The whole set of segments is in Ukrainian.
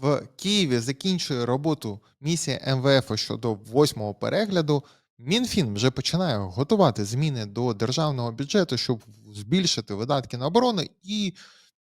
В Києві закінчує роботу місія МВФ щодо восьмого перегляду. Мінфін вже починає готувати зміни до державного бюджету, щоб збільшити видатки на оборону. І,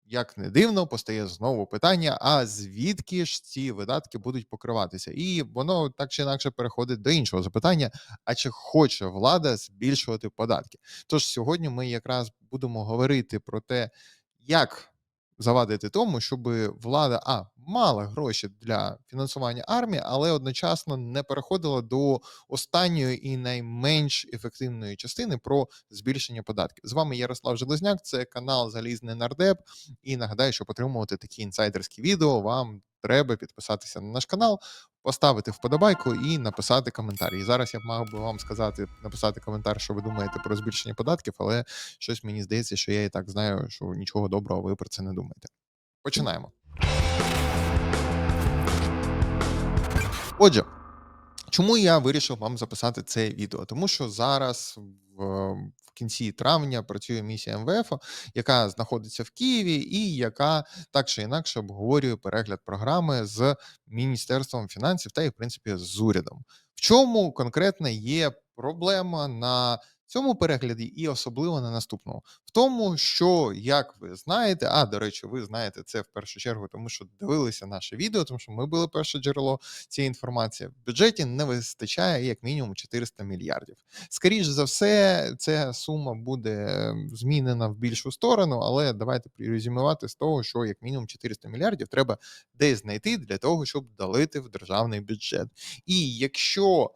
як не дивно, постає знову питання: а звідки ж ці видатки будуть покриватися? І воно так чи інакше переходить до іншого запитання: а чи хоче влада збільшувати податки? Тож сьогодні ми якраз будемо говорити про те, як завадити тому, щоб влада а мала гроші для фінансування армії, але одночасно не переходила до останньої і найменш ефективної частини про збільшення податків. З вами Ярослав Железняк, це канал Залізний Нардеп. І нагадаю, щоб отримувати такі інсайдерські відео, вам треба підписатися на наш канал, поставити вподобайку і написати коментар. І зараз я б мав би вам сказати, написати коментар, що ви думаєте про збільшення податків, але щось мені здається, що я і так знаю, що нічого доброго ви про це не думаєте. Починаємо. Отже, чому я вирішив вам записати це відео? Тому що зараз в, кінці травня працює місія МВФ, яка знаходиться в Києві, і яка так чи інакше обговорює перегляд програми з Міністерством фінансів та і в принципі з урядом. В чому конкретно є проблема на цьому перегляді, і особливо на наступному, в тому, що як ви знаєте, а до речі, ви знаєте це в першу чергу, тому що дивилися наше відео, тому що ми були перше джерело цієї інформації. В бюджеті не вистачає як мінімум 400 мільярдів. Скоріше за все, ця сума буде ем, змінена в більшу сторону, але давайте резюмувати з того, що як мінімум 400 мільярдів треба десь знайти для того, щоб долити в державний бюджет. І якщо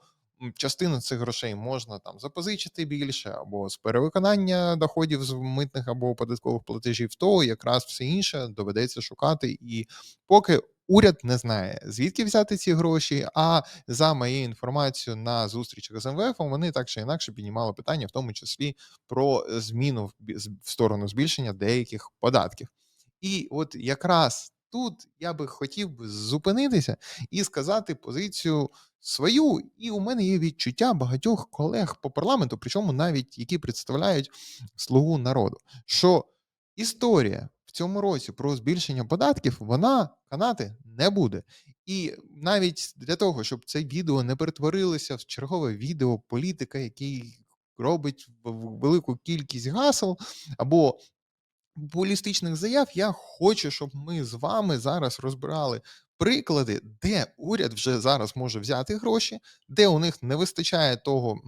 частину цих грошей можна там запозичити більше, або з перевиконання доходів з митних або податкових платежів, то якраз все інше доведеться шукати. І поки уряд не знає, звідки взяти ці гроші. А за моєю інформацією на зустрічах з МВФ вони так чи інакше піднімали питання, в тому числі про зміну в сторону збільшення деяких податків. І от якраз тут я би хотів зупинитися і сказати позицію свою. І у мене є відчуття багатьох колег по парламенту, причому навіть які представляють слугу народу, що історія в цьому році про збільшення податків вона канати не буде. І навіть для того, щоб це відео не перетворилося в чергове відео політика, який робить велику кількість гасел, або популістичних заяв, я хочу, щоб ми з вами зараз розбирали приклади, де уряд вже зараз може взяти гроші, де у них не вистачає того,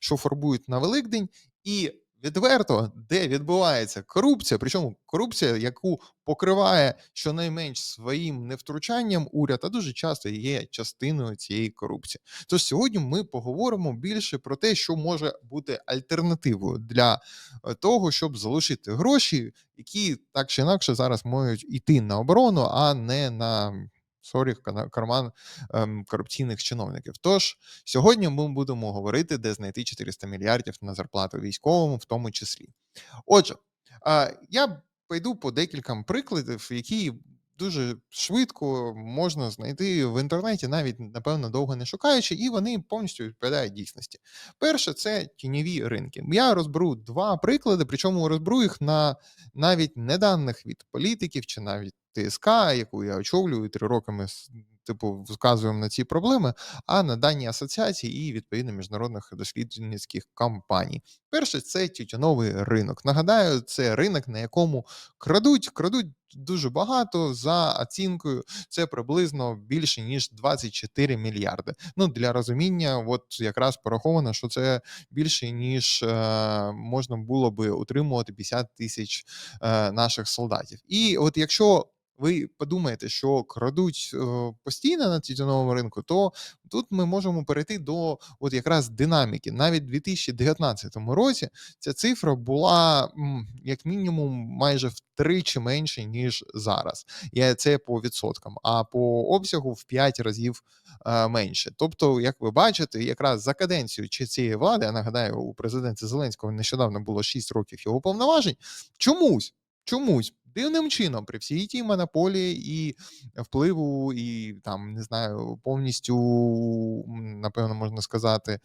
що фарбують на Великдень, і відверто, де відбувається корупція, причому корупція, яку покриває щонайменш своїм невтручанням уряд, а дуже часто є частиною цієї корупції. Тож сьогодні ми поговоримо більше про те, що може бути альтернативою для е, того, щоб залишити гроші, які так чи інакше зараз можуть йти на оборону, а не на сорі, карман ем, корупційних чиновників. Тож сьогодні ми будемо говорити, де знайти 400 мільярдів на зарплату військовому, в тому числі. Отже, а, я пойду по декільком прикладів, які дуже швидко можна знайти в інтернеті, навіть напевно довго не шукаючи, і вони повністю відповідають дійсності. Перше, це тіньові ринки. Я розберу два приклади, причому розберу їх на навіть не даних від політиків чи навіть ТСК, яку я очолюю три роки ми типу вказуємо на ці проблеми, а на дані асоціації і відповідно міжнародних дослідницьких компаній. Перше, це тютюновий ринок. Нагадаю, це ринок, на якому крадуть, крадуть дуже багато за оцінкою. Це приблизно більше ніж 24 мільярди. Ну для розуміння, от якраз пораховано, що це більше ніж е, можна було би утримувати 50 тисяч е, наших солдатів. І от якщо ви подумаєте, що крадуть е, постійно на тютюновому ринку, то тут ми можемо перейти до от якраз динаміки. Навіть у 2019 році ця цифра була як мінімум майже втричі менше, ніж зараз. Я це по відсоткам, а по обсягу в 5 разів е, менше. Тобто, як ви бачите, якраз за каденцію чи цієї влади, я нагадаю, у президента Зеленського нещодавно було 6 років його повноважень. Чомусь, чомусь. Дивним чином, при всій тій монополії і впливу, і там не знаю, повністю напевно можна сказати,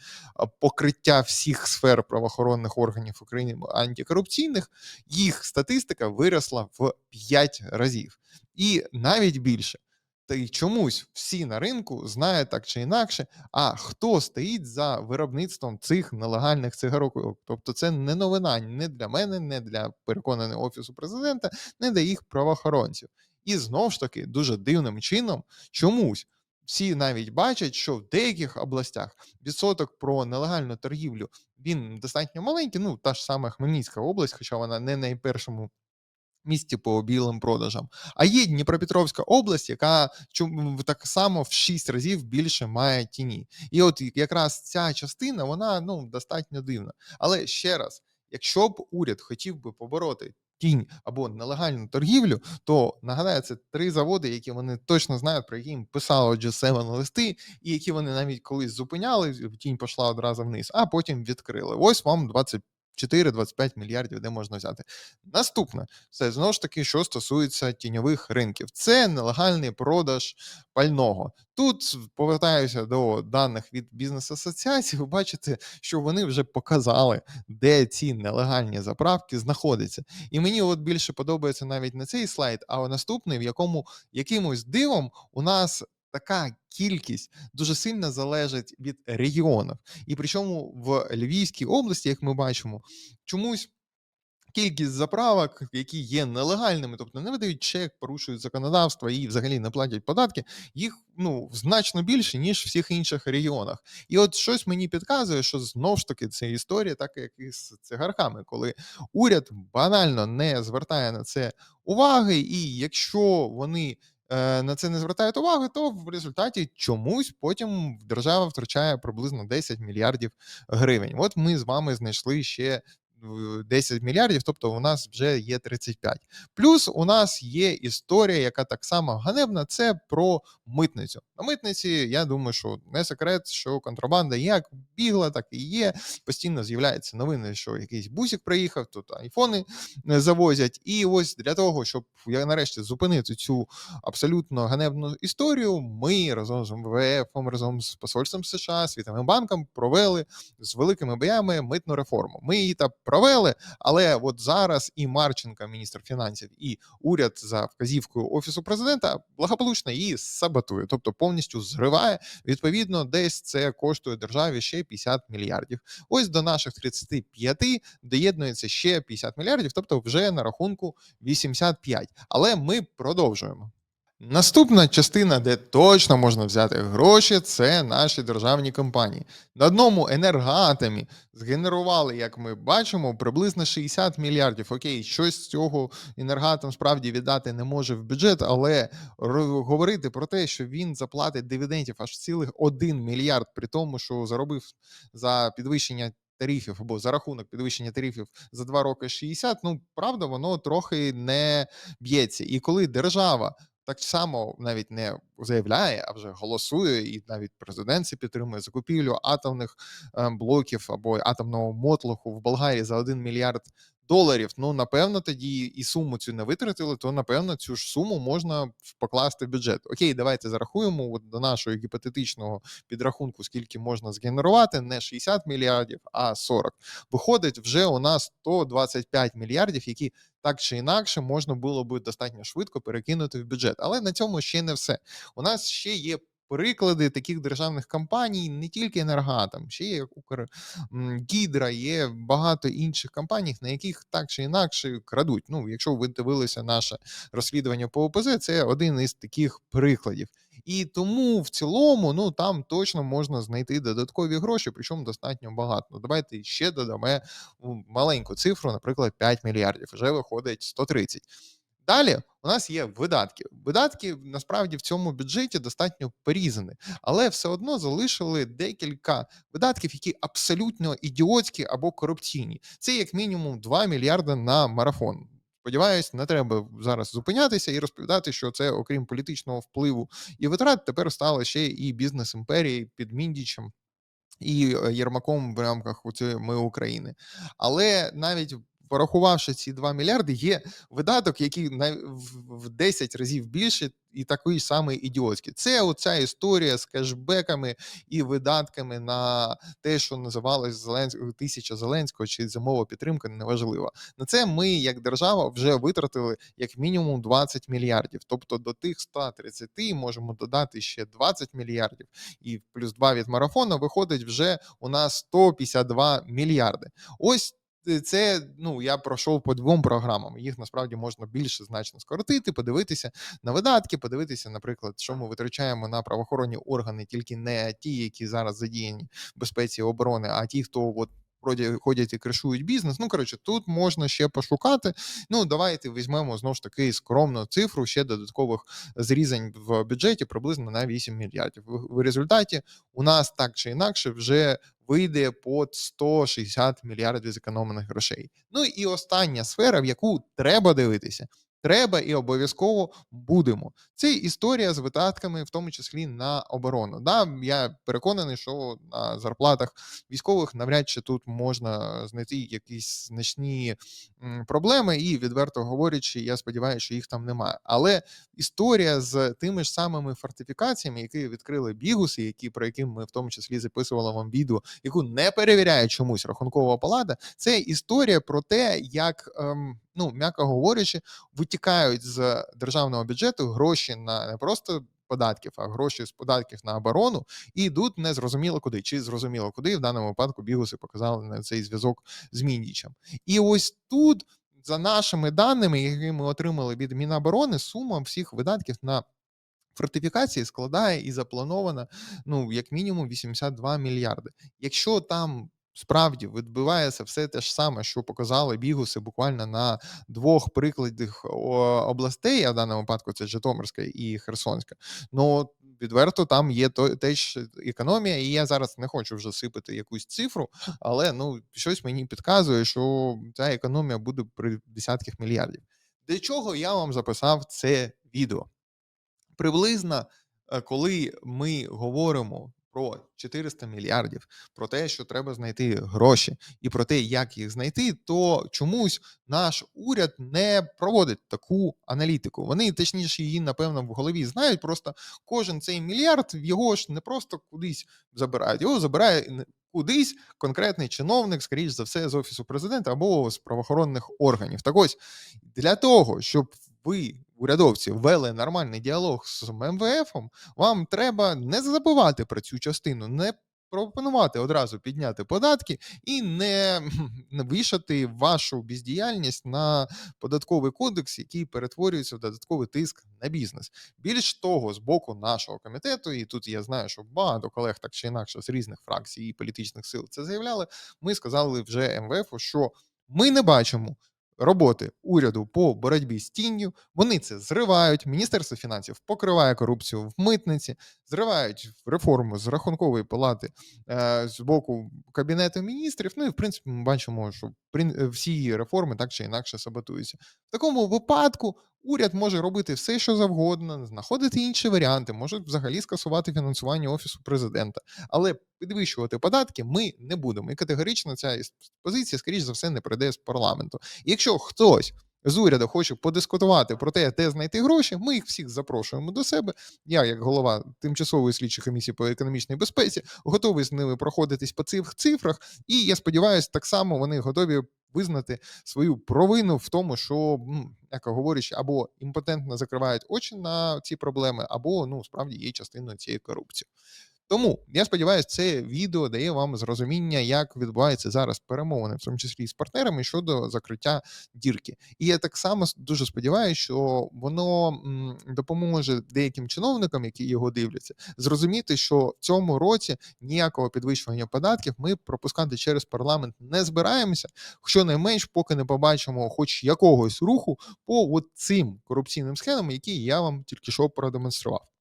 покриття всіх сфер правоохоронних органів України антикорупційних, їх статистика виросла в 5 разів, і навіть більше. Та й чомусь всі на ринку знають так чи інакше, а хто стоїть за виробництвом цих нелегальних цигарок. Тобто це не новина не для мене, не для переконаного Офісу Президента, не для їх правоохоронців. І знову ж таки, дуже дивним чином чомусь всі навіть бачать, що в деяких областях відсоток про нелегальну торгівлю він достатньо маленький. Ну, та ж сама Хмельницька область, хоча вона не найпершому місті по білим продажам. А є Дніпропетровська область, яка так само в 6 разів більше має тіні. І от якраз ця частина, вона ну достатньо дивна. Але ще раз, якщо б уряд хотів би побороти. Тінь або нелегальну торгівлю, то нагадаю, це три заводи, які вони точно знають, про які їм писали G7 листи, і які вони навіть колись зупиняли, тінь пішла одразу вниз, а потім відкрили. Ось вам 24-25 мільярдів, де можна взяти. Наступне це знову ж таки, що стосується тіньових ринків, це нелегальний продаж пального. Тут повертаюся до даних від бізнес-асоціації. Ви бачите, що вони вже показали, де ці нелегальні заправки знаходяться. І мені от більше подобається навіть не цей слайд, а наступний, в якому якимось дивом у нас. Така кількість дуже сильно залежить від регіонів. І причому в Львівській області, як ми бачимо, чомусь кількість заправок, які є нелегальними, тобто не видають чек, порушують законодавство і взагалі не платять податки, їх ну значно більше ніж в всіх інших регіонах. І от щось мені підказує, що знов ж таки це історія, так як і з цигарками, коли уряд банально не звертає на це уваги, і якщо вони на це не звертають уваги, то в результаті чомусь потім держава втрачає приблизно 10 мільярдів гривень. От ми з вами знайшли ще. В 10 мільярдів, тобто у нас вже є 35. Плюс у нас є історія, яка так само ганебна, це про митницю. На митниці, я думаю, що не секрет, що контрабанда як бігла, так і є. Постійно з'являються новини, що якийсь бусик приїхав, тут айфони е, завозять. І ось для того, щоб я нарешті зупинити цю абсолютно ганебну історію, ми разом з МВФ, разом з посольством США, Світовим банком провели з великими боями митну реформу. Ми її та провели, але от зараз і Марченка, міністр фінансів, і уряд за вказівкою офісу президента благополучно її саботує, тобто повністю зриває. Відповідно, десь це коштує державі ще 50 мільярдів. Ось до наших 35 доєднується ще 50 мільярдів, тобто вже на рахунку 85. Але ми продовжуємо. Наступна частина, де точно можна взяти гроші, це наші державні компанії. На одному енергоатомі згенерували, як ми бачимо, приблизно 60 мільярдів. Окей, щось з цього енергоатом справді віддати не може в бюджет, але говорити про те, що він заплатить дивідендів аж цілих 1 мільярд, при тому, що заробив за підвищення. Тарифів або за рахунок підвищення тарифів за два роки 60, ну правда, воно трохи не б'ється. І коли держава так само навіть не заявляє, а вже голосує, і навіть президент це підтримує закупівлю атомних е, блоків або атомного мотлоху в Болгарії за 1 мільярд доларів. Ну напевно, тоді і суму цю не витратили, то напевно цю ж суму можна покласти в бюджет. Окей, давайте зарахуємо от до нашого гіпотетичного підрахунку, скільки можна згенерувати, не 60 мільярдів, а 40. Виходить, вже у нас 125 мільярдів, які так чи інакше можна було би достатньо швидко перекинути в бюджет. Але на цьому ще не все. У нас ще є. Приклади таких державних компаній, не тільки енергоатом, ще є Укргідра, є багато інших компаній, на яких так чи інакше крадуть. Ну, якщо ви дивилися наше розслідування по ОПЗ, це один із таких прикладів. І тому в цілому, ну там точно можна знайти додаткові гроші, причому достатньо багато. Ну, Давайте ще додамо маленьку цифру, наприклад, 5 мільярдів. Вже виходить 130. Далі у нас є видатки. Видатки насправді в цьому бюджеті достатньо порізані, але все одно залишили декілька видатків, які абсолютно ідіотські або корупційні. Це як мінімум 2 мільярди на марафон. Сподіваюсь, не треба зараз зупинятися і розповідати, що це, окрім політичного впливу і витрат, тепер стало ще і бізнес імперії під Міндічем і е, Єрмаком в рамках у цієї ми України. Але навіть порахувавши ці 2 мільярди, є видаток, який в в 10 разів більше і такий самий ідіотський. Це оця історія з кешбеками і видатками на те, що називалось Зеленсь "Тисяча Зеленського" чи зимова підтримка, неважливо. На це ми, як держава, вже витратили як мінімум 20 мільярдів. Тобто до тих 130 можемо додати ще 20 мільярдів і плюс 2 від марафону, виходить вже у нас 152 мільярди. Ось це ну я пройшов по двом програмам. Їх насправді можна більше значно скоротити, подивитися на видатки, подивитися, наприклад, що ми витрачаємо на правоохоронні органи, тільки не ті, які зараз задіяні в безпеці і оборони, а ті, хто от. Ходять і кришують бізнес. Ну коротше, тут можна ще пошукати. Ну давайте візьмемо знову ж таки скромну цифру ще додаткових зрізань в бюджеті приблизно на 8 мільярдів. В результаті у нас так чи інакше вже вийде по 160 мільярдів зекономлених грошей. Ну і остання сфера, в яку треба дивитися. Треба і обов'язково будемо. Це історія з видатками, в тому числі на оборону. Да, я переконаний, що на зарплатах військових навряд чи тут можна знайти якісь значні проблеми, і відверто говорячи, я сподіваюся, що їх там немає. Але історія з тими ж самими фортифікаціями, які відкрили бігуси, які про які ми в тому числі записували вам відео, яку не перевіряє чомусь рахункова палата, це історія про те, як. Ем, ну м'яко говорячи, витікають з державного бюджету гроші на не просто податків, а гроші з податків на оборону і йдуть незрозуміло куди. Чи зрозуміло куди в даному випадку бігуси показали на цей зв'язок з Міндічем. І ось тут. За нашими даними, які ми отримали від Міноборони, сума всіх видатків на фортифікації складає і запланована ну як мінімум 82 мільярди. Якщо там справді відбувається все те ж саме, що показали бігуси буквально на двох прикладах областей, а в даному випадку це Житомирська і Херсонська. Ну відверто там є теж економія, і я зараз не хочу вже сипати якусь цифру, але ну щось мені підказує, що ця економія буде при десятках мільярдів. Для чого я вам записав це відео? Приблизно, е, коли ми говоримо про 400 мільярдів, про те, що треба знайти гроші, і про те, як їх знайти, то чомусь наш уряд не проводить таку аналітику. Вони точніше її, напевно, в голові знають. Просто кожен цей мільярд його ж не просто кудись забирають, його забирає. Кудись конкретний чиновник, скоріш за все, з офісу президента або з правоохоронних органів. Так ось для того, щоб ви, урядовці, ввели нормальний діалог з МВФ, вам треба не забувати про цю частину, не пропонувати одразу підняти податки і не вішати вашу бездіяльність на податковий кодекс, який перетворюється в додатковий тиск на бізнес. Більш того, з боку нашого комітету, і тут я знаю, що багато колег так чи інакше з різних фракцій і політичних сил це заявляли. Ми сказали вже МВФ, що ми не бачимо роботи уряду по боротьбі з тінню. Вони це зривають. Міністерство фінансів покриває корупцію в митниці, зривають реформу з рахункової палати е, з боку кабінету міністрів. Ну і в принципі, ми бачимо, що всі реформи так чи інакше саботуються. В такому випадку уряд може робити все, що завгодно, знаходити інші варіанти, може взагалі скасувати фінансування офісу президента, але підвищувати податки ми не будемо. І категорично ця позиція, скоріш за все, не прийде з парламенту. І якщо хтось з уряду хоче подискутувати про те, де знайти гроші, ми їх всіх запрошуємо до себе. Я, як голова тимчасової слідчої комісії по економічній безпеці, готовий з ними проходитись по цих цифрах. І я сподіваюся, так само вони готові. Визнати свою провину в тому, що як говорячи, або імпотентно закривають очі на ці проблеми, або ну справді є частиною цієї корупції. Тому я сподіваюся, це відео дає вам зрозуміння, як відбуваються зараз перемовини, в тому числі з партнерами щодо закриття дірки. І я так само дуже сподіваюся, що воно допоможе деяким чиновникам, які його дивляться, зрозуміти, що в цьому році ніякого підвищування податків ми пропускати через парламент не збираємося. Щонайменш, поки не побачимо, хоч якогось руху по цим корупційним схемам, які я вам тільки що продемонстрував.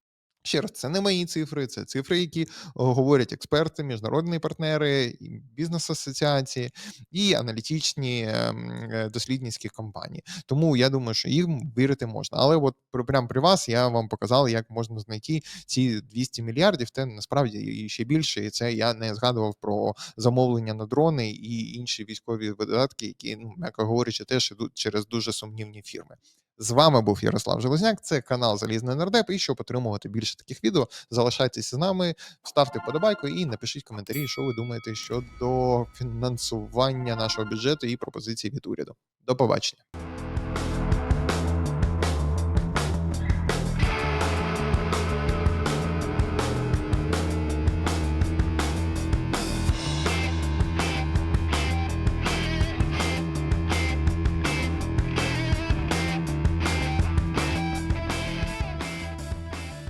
Ще раз, це не мої цифри, це цифри, які говорять експерти, міжнародні партнери, бізнес-асоціації і аналітичні ем, е, дослідницькі компанії. Тому я думаю, що їм вірити можна. Але от прямо при вас я вам показав, як можна знайти ці 200 мільярдів. Те насправді і ще більше. І це я не згадував про замовлення на дрони і інші військові видатки, які, ну м'яко говорячи, теж ідуть через дуже сумнівні фірми. З вами був Ярослав Железняк. Це канал Залізний Нардеп. І щоб отримувати більше таких відео, залишайтеся з нами, ставте подобайку і напишіть коментарі, що ви думаєте щодо фінансування нашого бюджету і пропозицій від уряду. До побачення.